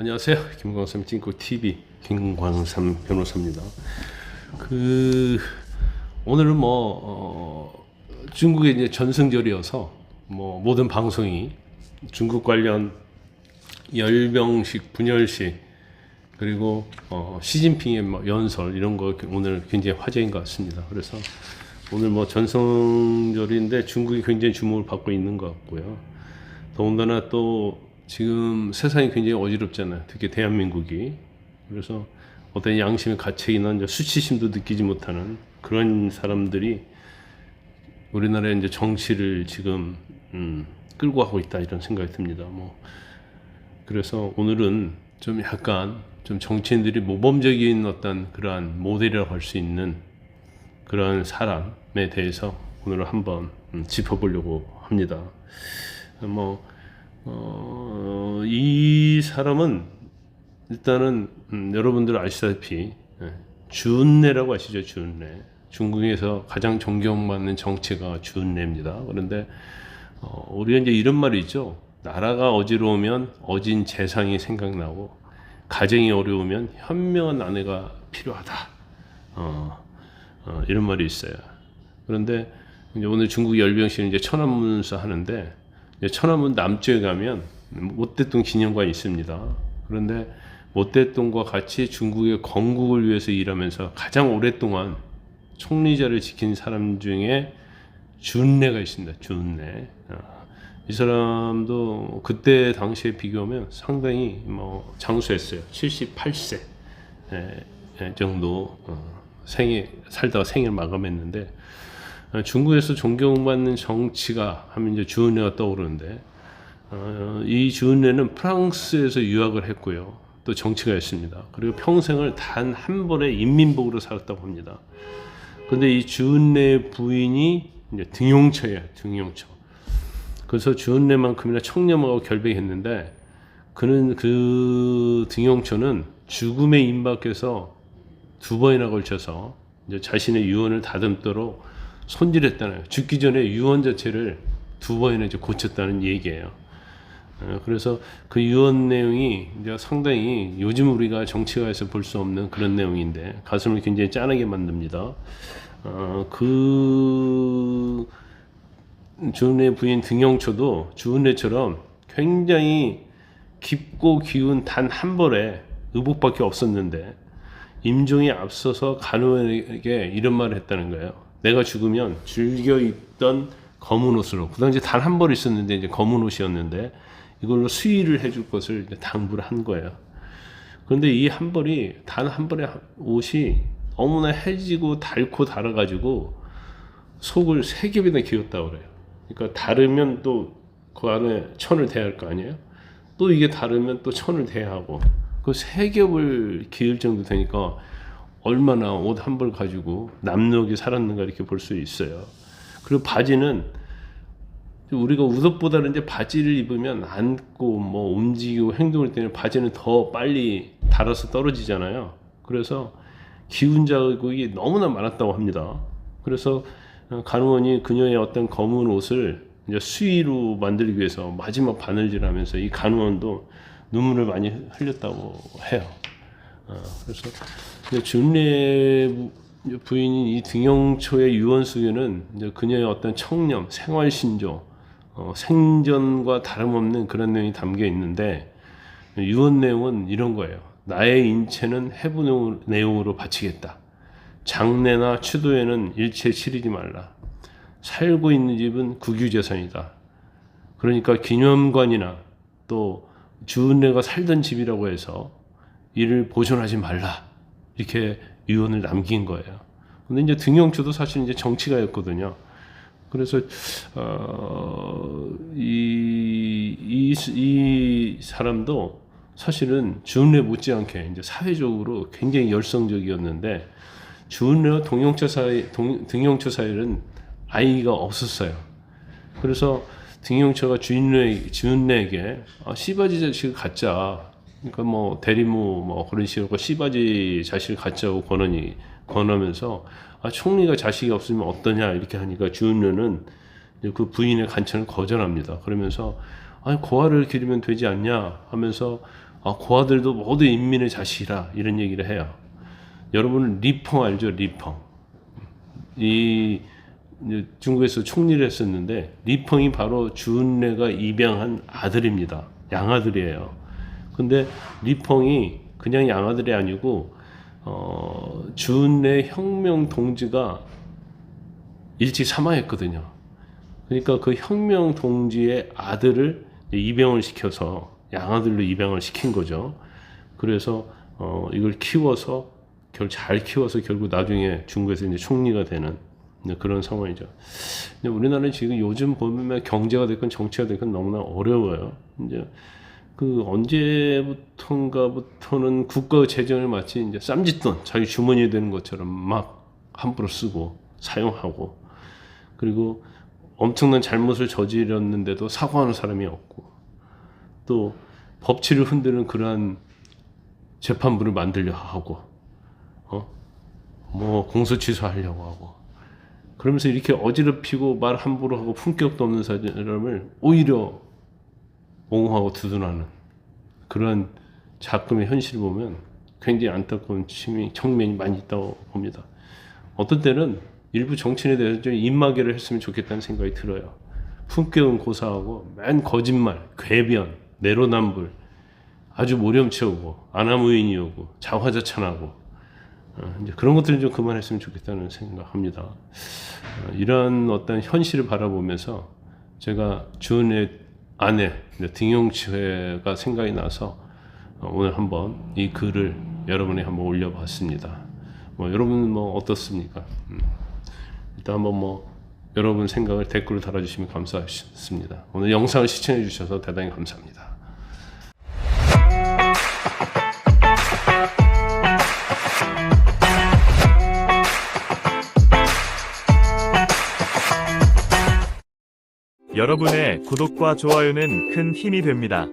안녕하세요. 김광삼 찐코 TV 김광삼 변호사입니다. 그 오늘은 뭐 어, 중국의 이제 전승절이어서 뭐 모든 방송이 중국 관련 열병식, 분열식 그리고 어, 시진핑의 뭐 연설 이런 거 오늘 굉장히 화제인 것 같습니다. 그래서 오늘 뭐 전성절인데 중국이 굉장히 주목을 받고 있는 것 같고요. 더군다나 또 지금 세상이 굉장히 어지럽잖아요. 특히 대한민국이. 그래서 어떤 양심의 가책이나 이제 수치심도 느끼지 못하는 그런 사람들이 우리나라의 이제 정치를 지금 음, 끌고 가고 있다 이런 생각이 듭니다. 뭐 그래서 오늘은 좀 약간 좀 정치인들이 모범적인 어떤 그러한 모델이라고 할 수 있는 그런 사람에 대해서 오늘 한번 음, 짚어보려고 합니다. 뭐, 어, 이 사람은 일단은 음, 여러분들 아시다시피 예, 준내라고 아시죠? 준내. 중국에서 가장 존경받는 정치가 준내입니다. 그런데 어, 우리가 이제 이런 말이 있죠. 나라가 어지러우면 어진 재상이 생각나고 가정이 어려우면 현명한 아내가 필요하다. 어, 어, 이런 말이 있어요. 그런데 이제 오늘 중국 열병식은 이제 천안문서 하는데 천안문 남쪽에 가면 모택동 기념관이 있습니다. 그런데 모택동과 같이 중국의 건국을 위해서 일하면서 가장 오랫동안 총리자를 지킨 사람 중에 준내가 있습니다. 준내. 어, 이 사람도 그때 당시에 비교하면 상당히 뭐 장수했어요. 78세 정도 어, 생애 살다가 생을 마감했는데 어, 중국에서 존경받는 정치가 하면 이제 주은혜가 떠오르는데 어, 이 주은혜는 프랑스에서 유학을 했고요. 또 정치가 했습니다. 그리고 평생을 단 한 번의 인민복으로 살았다고 합니다. 근데 이 주은혜 부인이 이제 등용처예요. 등용처. 그래서 주은혜만큼이나 청렴하고 결백했는데 그는 그 등용처는 죽음의 임박해서 두 번이나 걸쳐서 이제 자신의 유언을 다듬도록 손질했다는 죽기 전에 유언 자체를 두 번이나 이제 고쳤다는 얘기예요. 어, 그래서 그 유언 내용이 이제 상당히 요즘 우리가 정치가에서 볼 수 없는 그런 내용인데 가슴을 굉장히 짠하게 만듭니다. 어, 그 주은혜 부인 등영초도 주은혜처럼 굉장히 깊고 기운 단 한 벌에 의복밖에 없었는데 임종이 앞서서 간호에게 이런 말을 했다는 거예요. 내가 죽으면 즐겨 입던 검은 옷으로 그 당시 단 한 벌 있었는데 이제 검은 옷이었는데 이걸로 수의를 해줄 것을 당부를 한 거예요. 그런데 이 한 벌이 단 한 벌의 옷이 너무나 해지고 닳고 달아가지고 속을 세 겹이나 기었다고 그래요. 그러니까 다르면 또 그 안에 천을 대야 할 거 아니에요? 또 이게 다르면 또 천을 대야 하고 그 세 겹을 기을 정도 되니까 얼마나 옷 한 벌 가지고 남력이 살았는가 이렇게 볼 수 있어요. 그리고 바지는 우리가 웃옷보다는 이제 바지를 입으면 앉고 뭐 움직이고 행동할 때는 바지는 더 빨리 닳아서 떨어지잖아요. 그래서 기운 자극이 너무나 많았다고 합니다. 그래서 간호원이 그녀의 어떤 검은 옷을 이제 수의로 만들기 위해서 마지막 바늘질하면서 이 간호원도 눈물을 많이 흘렸다고 해요. 어, 그래서 준례 부인인 이 등영초의 유언수에는 이제 그녀의 어떤 청렴, 생활신조, 어, 생전과 다름없는 그런 내용이 담겨 있는데 유언 내용은 이런 거예요. 나의 인체는 해부 내용으로 바치겠다. 장례나 추도에는 일체 치르지 말라. 살고 있는 집은 국유재산이다. 그러니까 기념관이나 또 주은혜가 살던 집이라고 해서 이를 보존하지 말라. 이렇게 유언을 남긴 거예요. 근데 이제 등용초도 사실 이제 정치가였거든요. 그래서 어, 이, 사람도 사실은 주은례 못지않게 이제 사회적으로 굉장히 열성적이었는데 주은례와 동용초 사이 동, 등용초 사이는 아이가 없었어요. 그래서 등용초가 주인례 주은례에게 아, 씨바지 자식을 갖자. 그러니까 뭐 대리모 뭐 그런 식으로 씨바지 자식을 갖자고 권하니 권하면서 아, 총리가 자식이 없으면 어떠냐 이렇게 하니까 주은례는 그 부인의 간청을 거절합니다. 그러면서 아니 고아를 기르면 되지 않냐 하면서 아, 고아들도 모두 인민의 자식이라 이런 얘기를 해요. 여러분 리펑 알죠? 리펑. 이 중국에서 총리를 했었는데 리펑이 바로 주은래가 입양한 아들입니다. 양아들이에요. 근데 리펑이 그냥 양아들이 아니고 어, 주은래 혁명 동지가 일찍 사망했거든요. 그러니까 그 혁명 동지의 아들을 입양을 시켜서 양아들로 입양을 시킨 거죠. 그래서 어, 이걸 키워서 결 잘 키워서 결국 나중에 중국에서 이제 총리가 되는 그런 상황이죠. 근데 우리나라는 지금 요즘 보면 경제가 됐건 정치가 됐건 너무나 어려워요. 이제 그 언제부턴가부터는 국가 재정을 마치 이제 쌈짓돈 자기 주머니에 되는 것처럼 막 함부로 쓰고 사용하고. 그리고 엄청난 잘못을 저질렀는데도 사과하는 사람이 없고. 또 법치를 흔드는 그러한 재판부를 만들려 하고 어? 뭐 공소 취소하려고 하고. 그러면서 이렇게 어지럽히고 말 함부로 하고 품격도 없는 사람을 오히려 옹호하고 두둔하는 그런 작금의 현실을 보면 굉장히 안타까운 측면이 청면이 많이 있다고 봅니다. 어떤 때는 일부 정치인에 대해서 좀 입마개를 했으면 좋겠다는 생각이 들어요. 품격은 고사하고 맨 거짓말, 궤변, 내로남불, 아주 모렴치우고 아나무인이오고 자화자찬하고 어, 이제 그런 것들은 좀 그만했으면 좋겠다는 생각합니다. 어, 이런 어떤 현실을 바라보면서 제가 주은의 아내 등용치회가 생각이 나서 어, 오늘 한번 이 글을 여러분이 한번 올려봤습니다. 뭐 여러분 뭐 어떻습니까? 음. 일단 한번 뭐 여러분 생각을 댓글로 달아주시면 감사하겠습니다. 오늘 영상을 시청해 주셔서 대단히 감사합니다. 여러분의 구독과 좋아요는 큰 힘이 됩니다.